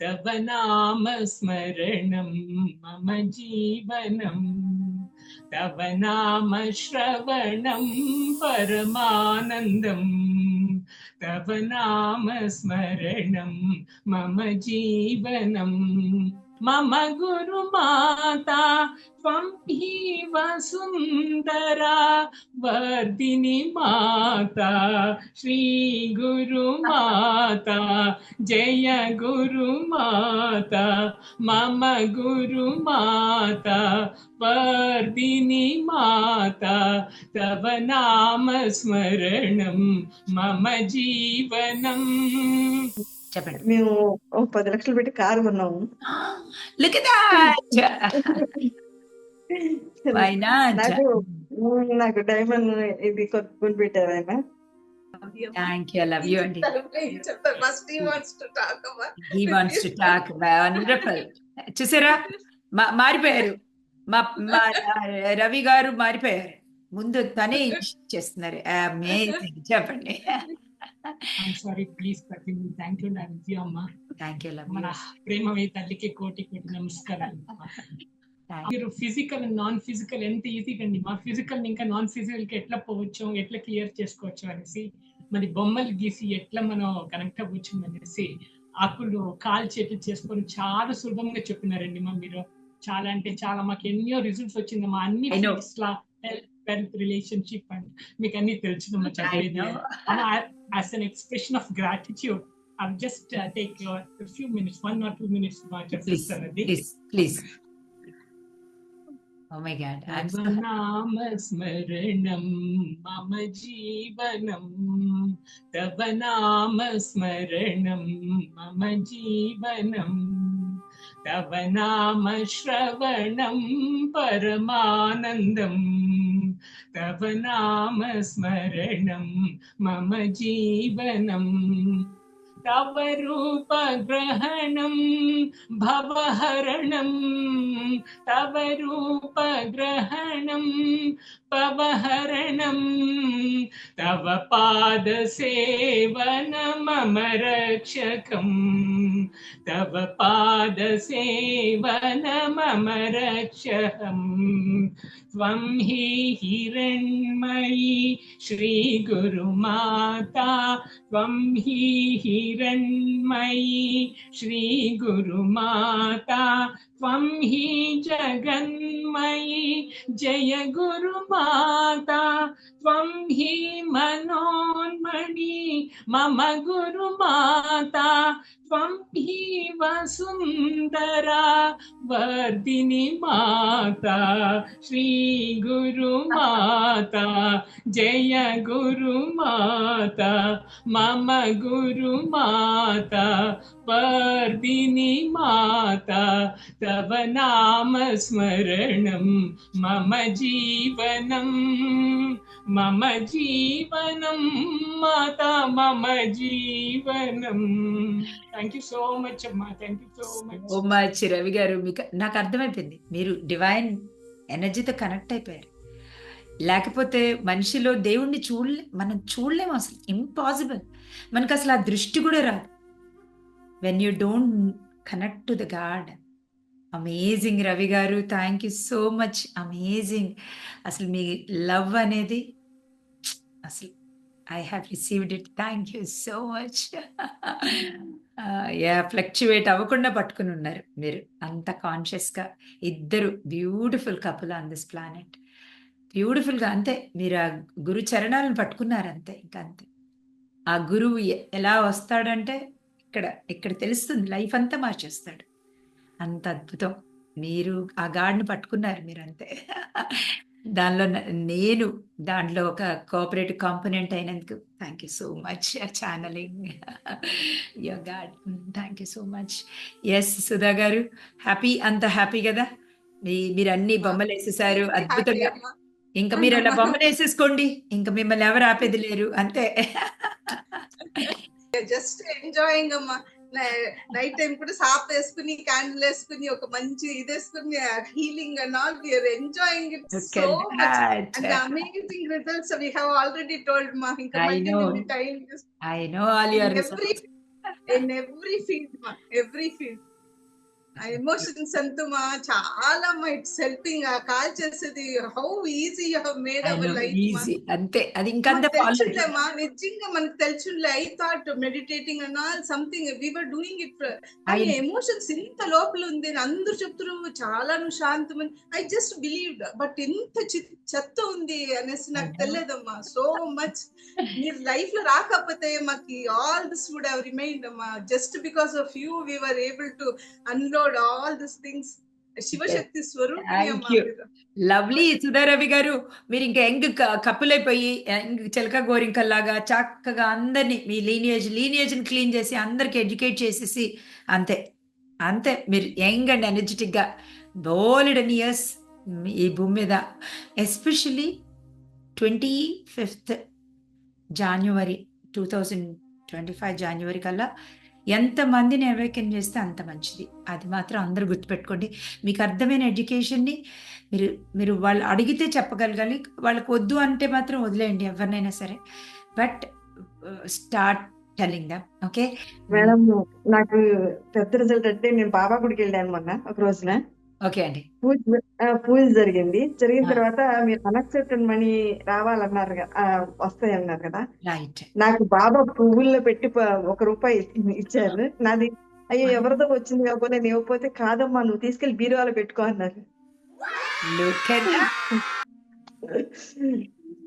तव नाम स्मरणं मम जीवनम् तव नाम श्रवणं परमानन्दम् तव नाम स्मरणं मम जीवनम् मम गुरुमाता त्वं हि वसुन्दरा वर्धिनि माता श्रीगुरुमाता जय गुरुमाता मम गुरुमाता वर्धिनि माता, तव नाम स्मरणं, मम जीवनम्। చెప్పండి. మేము పది లక్షలు పెట్టి కారు కొన్నాము. లుక్ నాకు నాకు డైమండ్ ఇది కొనుక్కొని పెట్టారు ఆయన. థ్యాంక్ యూ లవ్ యూ అండి first he wants to talk about he wants to talk wonderful చూసారా మారిపోయారు. మా మా రవి గారు మారిపోయారు. ముందు తనే చేస్తున్నారు. అమేజింగ్ చెప్పండి. I'm sorry, please continue. Thank you, Nancy అమ్మ. థ్యాంక్ యూ లవ్ మన ప్రేమవే తల్లికి కోటి కోటి నమస్కారాలు. మీరు ఫిజికల్ నాన్ ఫిజికల్ ఎంత ఈజీగా అండి మా ఫిజికల్ ఇంకా నాన్ ఫిజికల్కి ఎట్లా పోవచ్చు? ఎట్లా క్లియర్ చేసుకోవచ్చు అనేసి మరి బొమ్మలు గీసి ఎట్లా మనం కనెక్ట్ అవ్వచ్చు అనేసి ఆకులు కాల్ చేతులు చేసుకొని చాలా సులభంగా చెప్పినారండి మా మీరు. చాలా అంటే చాలా మాకు ఎన్నో రిజల్ట్స్ వచ్చింది మా అన్ని Parent relationship and mekanni telchidumma chakalidi as an expression of gratitude i'll just uh, take your a few minutes one or two minutes about your please please please Oh my God. I'm so... Namaskaranam, Mama Jivanam. Tava Namaskaranam, Mama Jivanam. Tava Namashravanam, Paramanandam. तव नाम स्मरणं मम जीवनम्। तव रूपग्रहणं भवहरणं। तव रूपग्रहणं पवहरणं। तव पादसेवनमम रक्षकम् तव पादसेवनमम रक्षकम् त्वं हि हिरण्मयी श्रीगुरुमाता। त्वं हि हिरण्मयी रन्मयी श्रीगुरुमाता त्वं हि जगन्मयी। जय गुरुमाता। त्वं हि मनोन्मणि। मम गुरुमाता। त्वं हि वसुन्दरा वर्धिनि माता। श्रीगुरुमाता। जय गुरुमाता। मम गुरुमाता। वर्धिनि माता। तव नाम स्मरणं मम जीवनं मम जीवनं माता मम जीवनं థ్యాంక్ యూ సో మచ్ అమ్మా thank you so much oh much Ravi గారు మీకు నాకు అర్థమైపోయింది మీరు డివైన్ ఎనర్జీతో కనెక్ట్ అయిపోయారు లేకపోతే మనిషిలో దేవుణ్ణి చూడలే మనం చూడలేము అసలు ఇంపాసిబుల్ మనకు అసలు ఆ దృష్టి కూడా రాదు when you don't connect to the god amazing Ravi గారు. Thank you so much amazing అసలు మీ లవ్ అనేది అసలు I have received it thank you so much yeah fluctuate అవ్వకుండా పట్టుకుని ఉన్నారు మీరు. అంత కాన్షియస్గా ఇద్దరు beautiful couple on this planet బ్యూటిఫుల్గా అంతే. మీరు ఆ గురు చరణాలను పట్టుకున్నారు అంతే ఇంకా అంతే. ఆ గురువు ఎలా వస్తాడంటే ఇక్కడ ఇక్కడ తెలుస్తుంది లైఫ్ అంతా మార్చేస్తాడు. అంత అద్భుతం. మీరు ఆ గాడ్ని పట్టుకున్నారు మీరు అంతే దానిలో నేను దాంట్లో ఒక కోఆపరేటివ్ కాంపోనెంట్ అయినందుకు thank you so much channelling. Your god. Thank you so much. Yes Sudha గారు హ్యాపీ అంత హ్యాపీ కదా? మీ మీరు అన్ని బొమ్మలు వేసేసారు అద్భుతంగా. ఇంకా మీరు అలా బొమ్మలు వేసేసుకోండి. ఇంకా మిమ్మల్ని ఎవరు ఆపేది లేరు అంతే. జస్ట్ ఎంజాయింగ్ అమ్మా. నైట్ టైం కూడా సాప్ వేసుకుని క్యాండిల్ వేసుకుని ఒక మంచి ఇది వేసుకుని healing and all we are enjoying it Look so at much that. And amazing results we have already told మా ఇంకా I know. Time I know all your every in every field మా every field ఆ emotions అంతా మా చాలా it's helping ఆ call చేసేది how easy made our life అంతే. అది ఇంకంత ఫాలో తెలుసుండేమా నిజంగా మనకు తెలుసుండే I thought meditating and all something we were doing it I- emotions ఇంత లోపల ఉంది అందరూ చెప్తున్నారు చాలా నువ్వు శాంతమని ఐ జస్ట్ బిలీవ్డ్ బట్ ఇంత చెత్త ఉంది అనేసి నాకు. తెలియదమ్మా. So much. మీరు లైఫ్లో రాకపోతే మాకు all this would have remind అమ్మా. Just because of you we were able to unload all this things Shivashakti. మీరు. లవ్లీ సుధారవి గారు మీరు ఇంకా యంగ్ కపుల్ అయిపోయి యంగ్ చిలక గోరింకల్లాగా చక్కగా అందరినీ మీ లీనియేజ్ లీనియేజ్ని క్లీన్ చేసి అందరికి ఎడ్యుకేట్ చేసేసి అంతే. అంతే. మీరు యంగ్ అండ్ ఎనర్జెటిక్గా బోలెడన్ ఇయర్స్ ఈ భూమి మీద. Especially twenty fifth January two thousand twenty five January కల్లా ఎంతమందిని అవేకెన్ చేస్తే అంత మంచిది. అది మాత్రం అందరూ గుర్తుపెట్టుకోండి. మీకు అర్థమైన ఎడ్యుకేషన్ని మీరు మీరు వాళ్ళు అడిగితే చెప్పగలగాలి. వాళ్ళకి వద్దు అంటే మాత్రం వదిలేయండి ఎవరినైనా సరే. But start telling them okay madam నాకు పెద్ద రిజల్ట్ అంటే నేను బాబా గుడికి వెళ్ళాను మొన్న ఒక రోజున. ఓకే అండి. పూజ పూజ జరిగింది. జరిగిన. తర్వాత మీరు అన్ఎక్సెప్టెడ్ మనీ రావాలన్నారు కదా ఆ, వస్తాయన్నారు కదా. నాకు బాబా పువ్వుల్లో పెట్టి ఒక రూపాయి ఇచ్చారు. నాది అయ్యో ఎవరిదో వచ్చింది కాకపోతే నేను ఇవ్వకపోతే కాదమ్మా నువ్వు తీసుకెళ్ళి బీరువాలో పెట్టుకో అన్నారు.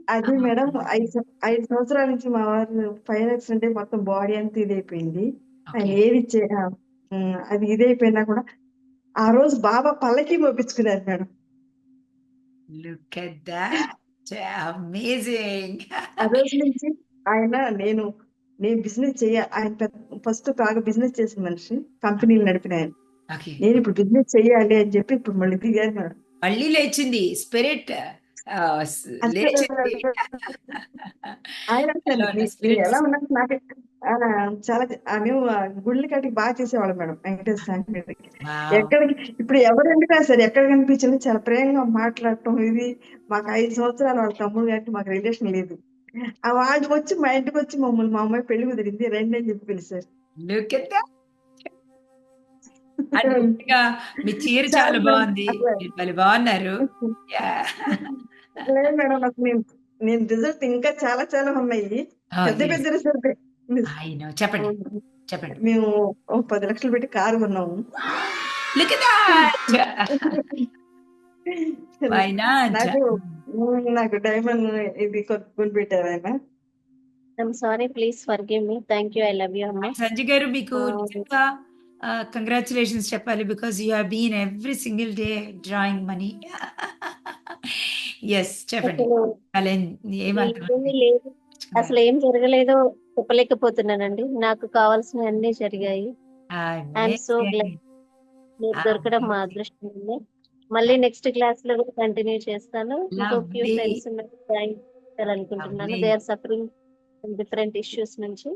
అది మేడం ఐదు ఐదు సంవత్సరాల నుంచి మా వారు ఫైర్ యాక్సిడెంట్ అయి మొత్తం బాడీ అంతా ఇదైపోయింది. ఆయన ఏది అది ఇదైపోయినా కూడా ఆ రోజు బాబా పల్లకి మోపించుకున్నారు madam. Look at that amazing ఆ రోజు నుంచి ఆయన నేను నేను బిజినెస్ చేయ ఆయన ఫస్ట్ బాగా బిజినెస్ చేసిన మనిషి కంపెనీలు నడిపిన ఆయన. నేను ఇప్పుడు బిజినెస్ చేయాలి అని చెప్పి ఇప్పుడు మళ్ళీ దిగారు మేడం. మళ్ళీ లేచింది. స్పిరిట్ ఆయన ఎలా ఉన్నారు? నాకు చాలా మేము గుళ్ళు కట్టి బాగా చేసేవాళ్ళం మేడం వెంకటేశ్వర స్వామి. ఎక్కడికి ఇప్పుడు ఎవరైనా సరే ఎక్కడ కనిపించినా చాలా ప్రేమగా మాట్లాడటం ఇది. మాకు ఐదు సంవత్సరాలు వాళ్ళ తమ్ముడు కాబట్టి మాకు రిలేషన్ లేదు. ఆ వాళ్ళు వచ్చి మా ఇంటికి వచ్చి మమ్మల్ని మా అమ్మాయి పెళ్ళి కుదిరింది రండి అని చెప్పి పిలిచారు మీ చీర చాలా బాగుంది. బాగున్నారు. లేదు మేడం నాకు నేను రిజల్ట్ ఇంకా చాలా చాలా ఉన్నాయి. పెద్ద. పెద్ద రిజల్ట్. Know. చెప్పండి. చెప్పండి. మేము ఓ పది లక్షలు పెట్టి కారు కొన్నాము? నాకు డైమండ్ ఇది కొనుక్కొని పెట్టారు ఆయన. I'm sorry, please forgive me. Thank you. I love you, Amma. Sanjay గారు మీకు నిజంగా కంగ్రాచులేషన్స్ చెప్పాలి because you have been every single day drawing money yes చెప్పండి. అసలు ఏం జరగలేదో చెప్పలేకపోతున్నానండి నాకు కావాల్సిన అన్ని జరిగాయి I'm so glad. మీరు దొరకడం మా. అదృష్టం ఉంది. మళ్ళీ నెక్స్ట్ క్లాస్లో కూడా కంటిన్యూ చేస్తాను ఇంకో ఫ్యూ. ఫ్రెండ్స్ అనుకుంటున్నాను. They are suffering different issues నుంచి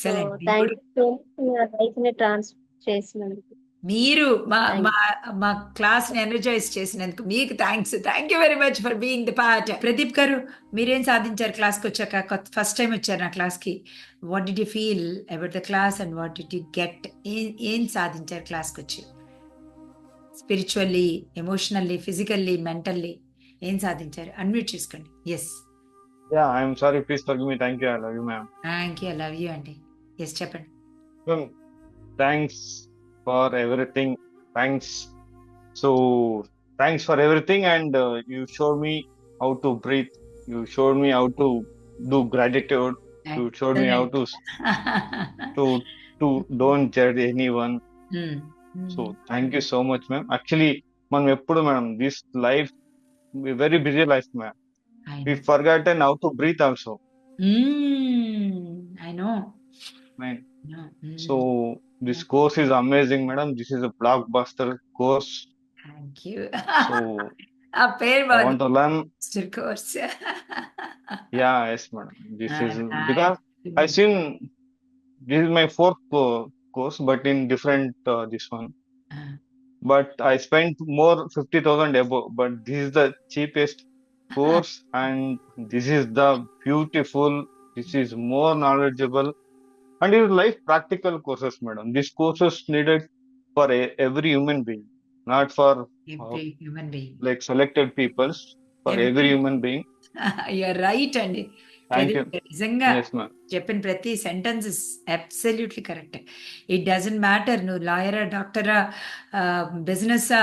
so thank you so much లైఫ్ని ట్రాన్స్ చేసినందుకు మీరు మా మా మా క్లాస్ని ఎనర్జైజ్ చేసినందుకు మీకు thanks thank you very much for being the part Pradeep గారు మీరేం సాధించారు క్లాస్కి వచ్చాక? ఫస్ట్ టైం వచ్చారు నా క్లాస్కి. What did you feel about the class and what did you get ఏం సాధించారు క్లాస్కి వచ్చి? స్పిరిచువల్లీ ఎమోషనల్లీ ఫిజికల్లీ మెంటల్లీ ఏం సాధించారు? అన్మ్యూట్ చేసుకోండి. Yes Yeah, I'm sorry. Please forgive me. Thank you. I love you, ma'am. Thank you love you అండి yes చెప్పండి. Thanks. for everything. Thanks. So, thanks for everything. And uh, you showed me how to breathe. You showed me how to do gratitude. You showed me how to to to don't judge anyone. So, thank you so much, ma'am. Actually, మనం ఎప్పుడు madam this life very busy life ma'am we forgotten how to breathe also I know mine So this course is amazing madam. This is a blockbuster course. Thank you. So ಆ want to learn course. Yeah yes madam. This is ah, because i seen this is my fourth course but in different uh, this one. Ah. But i spent more 50000 above but this is the cheapest course and this is the beautiful this is more knowledgeable and your life practical courses madam these courses needed for a, every human being not for every human being like selected peoples for Every- every human being you're right అండి నిజంగా చెప్పిన ప్రతి sentence is absolutely correct it doesn't matter నువ్వు లాయరా డాక్టరా బిజినెస్సా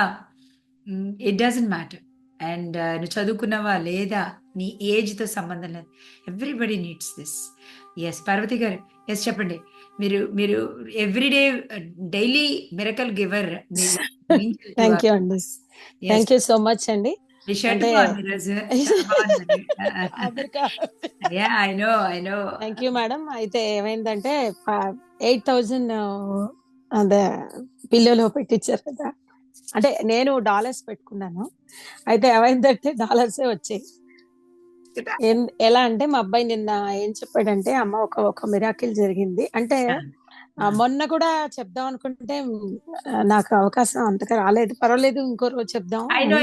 it doesn't matter and నువ్వు చదువుకున్నావా లేదా నీ ఏజ్తో సంబంధం లేదు everybody needs this yes Parvati గారు. ఎస్ చెప్పండి. మీరు మీరు everyday daily miracle giver thank you అండి థ్యాంక్ యూ సో మచ్ అండి థ్యాంక్ యూ మేడం అయితే ఏమైందంటే ఎయిట్ థౌజండ్ అదే పిల్లలో పెట్టించారు కదా. అంటే నేను డాలర్స్ పెట్టుకున్నాను. అయితే ఏమైందంటే డాలర్సే వచ్చాయి. ఏం- ఎలా అంటే మా అబ్బాయి నిన్న ఏం చెప్పాడంటే అమ్మ ఒక ఒక మిరాకిల్ జరిగింది. అంటే మొన్న కూడా చెప్దాం అనుకుంటే నాకు అవకాశం అంతగా రాలేదు. పర్వాలేదు ఇంకో రోజు చెప్దాం అని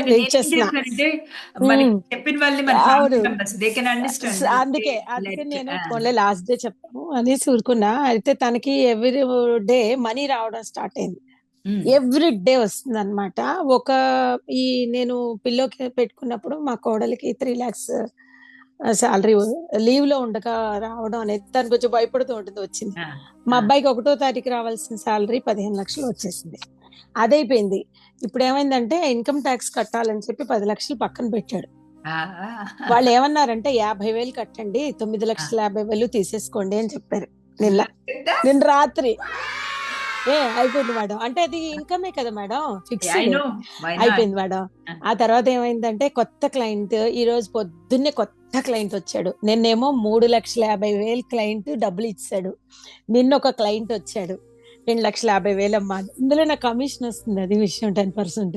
అందుకే అందుకే నేను. పోన్లే లాస్ట్ డే చెప్తాను అనేసి ఊరుకున్నా. అయితే తనకి ఎవ్రీ డే మనీ రావడం స్టార్ట్ అయింది. ఎవ్రీ డే వస్తుంది అనమాట ఒక ఈ నేను పిల్లోకి పెట్టుకున్నప్పుడు మా కోడలికి త్రీ లాక్స్ శాలరీ లీవ్లో ఉండగా రావడం అనేది తను కొంచెం భయపడుతూ ఉంటుంది వచ్చింది. మా. అబ్బాయికి ఒకటో తారీఖు రావాల్సిన శాలరీ పదిహేను లక్షలు వచ్చేసింది. అదైపోయింది. ఇప్పుడు ఏమైందంటే ఇన్కమ్ ట్యాక్స్ కట్టాలని చెప్పి పది లక్షలు పక్కన పెట్టాడు. వాళ్ళు ఏమన్నారంటే యాభై వేలు కట్టండి తొమ్మిది లక్షల యాభై వేలు తీసేసుకోండి అని చెప్పారు. నిన్న. నిన్న రాత్రి. ఏ అయిపోయింది మేడం. అంటే అది ఇన్కమే కదా మేడం ఫిక్స్? అయిపోయింది మేడం. ఆ తర్వాత ఏమైందంటే కొత్త క్లయింట్ ఈ రోజు పొద్దున్నే కొత్త క్లయింట్ వచ్చాడు. నిన్నేమో మూడు లక్షల యాభై వేలు క్లయింట్ డబ్బులు ఇచ్చాడు. నిన్న ఒక క్లయింట్ వచ్చాడు. రెండు లక్షల యాభై వేలు అమ్మా ఇందులో నా కమిషన్ వస్తుంది అది విషయం టెన్ పర్సెంట్.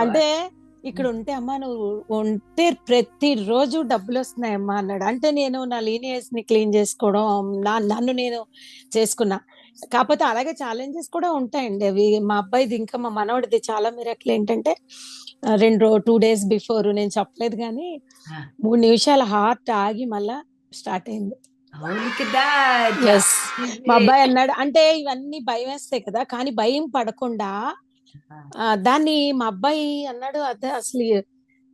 అంటే ఇక్కడ ఉంటే అమ్మా నువ్వు ఉంటే ప్రతి రోజు డబ్బులు వస్తున్నాయి అమ్మా అన్నాడు. అంటే నేను నా లీనియర్స్ని క్లీన్ చేసుకోవడం నా నన్ను నేను చేసుకున్నా. కాకపోతే అలాగే ఛాలెంజెస్ కూడా ఉంటాయండి అవి. మా అబ్బాయిది ఇంకా మా మనవడిది చాలా మిరకలు ఏంటంటే రెండు టూ డేస్ బిఫోర్ నేను చెప్పలేదు కానీ. మూడు నిమిషాల హార్ట్ ఆగి మళ్ళా స్టార్ట్ అయింది. మా అబ్బాయి అన్నాడు అంటే ఇవన్నీ భయం వేస్తాయి కదా కానీ భయం పడకుండా దాన్ని మా అబ్బాయి అన్నాడు అదే అసలు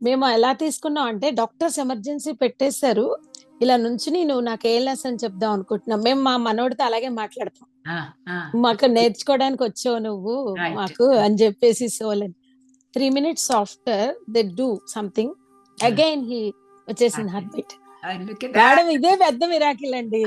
మేము ఎలా తీసుకున్నాం అంటే డాక్టర్స్ ఎమర్జెన్సీ పెట్టేశారు. ఇలా నుంచుని నువ్వు నాకు ఏ లెసన్ చెప్దాం అనుకుంటున్నాం మేము మా మనోడితో అలాగే మాట్లాడతాం. మాకు నేర్చుకోవడానికి వచ్చావు నువ్వు. మాకు అని చెప్పేసి సోలని. Three minutes after they do something again he వచ్చేసింది హార్ట్ బీట్. మేడం ఇదే పెద్ద మిరాకిల్ అండి.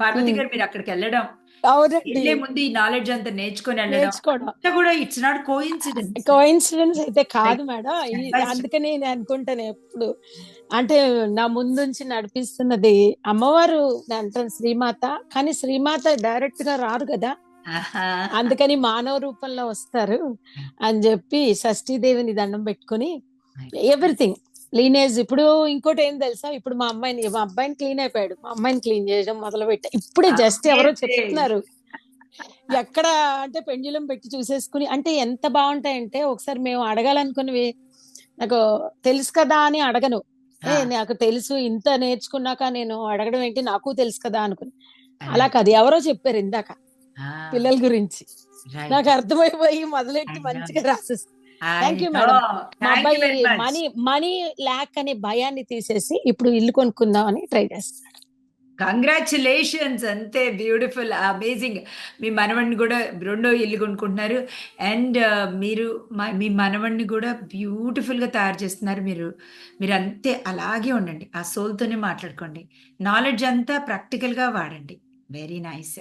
పార్వతి. గారు మీరు అక్కడికి వెళ్ళడం అవునండి. ముందు ఈ నాలెడ్జ్ అంతా నేర్చుకొని నేర్చుకోవడం. కూడా it's not coincident coincidence అయితే కాదు మేడం. అందుకని నేను అనుకుంటాను ఎప్పుడు. అంటే నా ముందుంచి నడిపిస్తున్నది అమ్మవారు అంటాను శ్రీమాత. కానీ శ్రీమాత డైరెక్ట్గా రారు కదా. అందుకని మానవ రూపంలో వస్తారు. అని చెప్పి షష్ఠీదేవిని దండం పెట్టుకుని ఎవ్రీథింగ్ లీనేజ్ ఇప్పుడు ఇంకోటి ఏం తెలుసా? ఇప్పుడు మా అమ్మాయిని మా అబ్బాయిని క్లీన్ అయిపోయాడు. మా అమ్మాయిని క్లీన్ చేయడం మొదలు పెట్టా ఇప్పుడే జస్ట్ ఎవరో. చెప్తున్నారు. ఎక్కడ అంటే పెండ్యులం పెట్టి చూసేసుకుని అంటే ఎంత బాగుంటాయంటే ఒకసారి మేము అడగాలనుకున్నవి నాకు తెలుసు కదా అని అడగను. ఏ నాకు తెలుసు ఇంత నేర్చుకున్నాక నేను అడగడం ఏంటి నాకు తెలుసు కదా అనుకుని. అలా కాదు ఎవరో చెప్పారు ఇందాక. పిల్లల గురించి. నాకు అర్థమైపోయి మొదలెట్టి. మంచిగా రాసేసి Thank you, madam. మా అబ్బాయి మనీ మనీ ల్యాక్ అనే భయాన్ని తీసేసి ఇప్పుడు ఇల్లు కొనుక్కుందాం అని ట్రై చేస్తున్నాడు కంగ్రాచులేషన్స్ అంతే బ్యూటిఫుల్ అమేజింగ్ మీ మనవడిని కూడా రెండో ఇల్లు కొనుక్కుంటున్నారు. అండ్ మీరు మా మీ మనవడిని కూడా బ్యూటిఫుల్గా తయారు చేస్తున్నారు. మీరు మీరు అంతే అలాగే ఉండండి. ఆ సోల్తోనే మాట్లాడుకోండి. నాలెడ్జ్ అంతా ప్రాక్టికల్గా వాడండి. Very nice